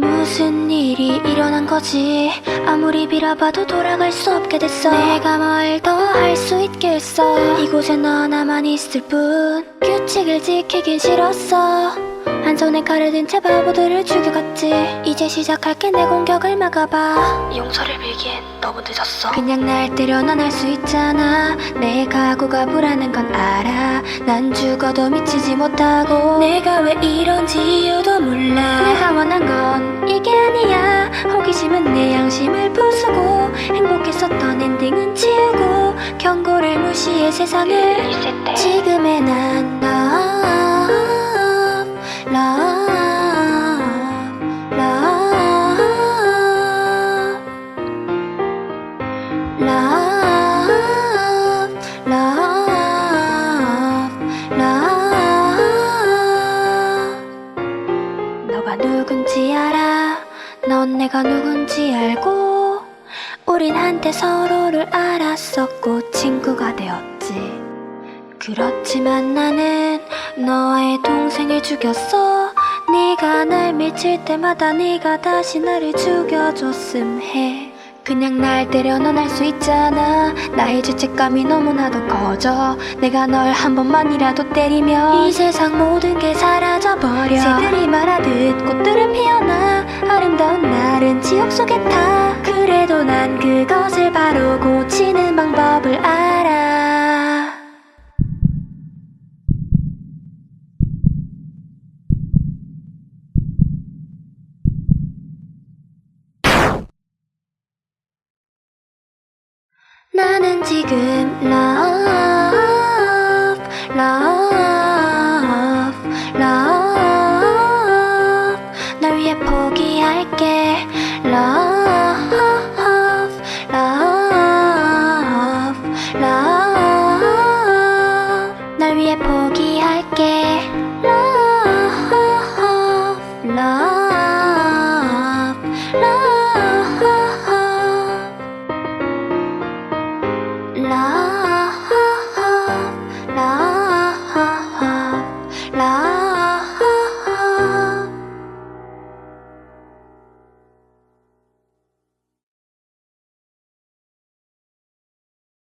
무슨 일이 일어난 거지? 아무리 빌어봐도 돌아갈 수 없게 됐어. 내가 뭘 더 할 수 있겠어? 이곳에 너 나만 있을 뿐 규칙을 지키긴 싫었어. 한 손에 칼을 든 채 바보들을 죽여갔지. 이제 시작할게 내 공격을 막아봐. 용서를 빌기엔 너무 늦었어. 그냥 날 때려 넌할수 있잖아. 내 각오가 불안한 건 알아. 난 죽어도 미치지 못하고. 내가 왜 이런지 이유도 몰라. 내가 원한 건 지우고 경고를 무시해 세상을 지금의 난 love love love love love love 너가 누군지 알아 넌 내가 누군지 알고 우린 한때 서로를 알았었고 친구가 되었지. 그렇지만 나는 너의 동생을 죽였어. 네가 날 미칠 때마다 네가 다시 나를 죽여줬음. 해. 그냥 날 때려 넌할수 있잖아. 나의 죄책감이 너무나도 커져. 내가 널 한 번만이라도 때리면 이 세상 모든 게 사라져버려. 새들이 말하듯 꽃들은 피어나. 아름다운 날은 지옥 속에 타 그래도 난 그것을 바로 고치는 방법을 알아. 나는 지금 love 위해 포기할게 Love, love, love, love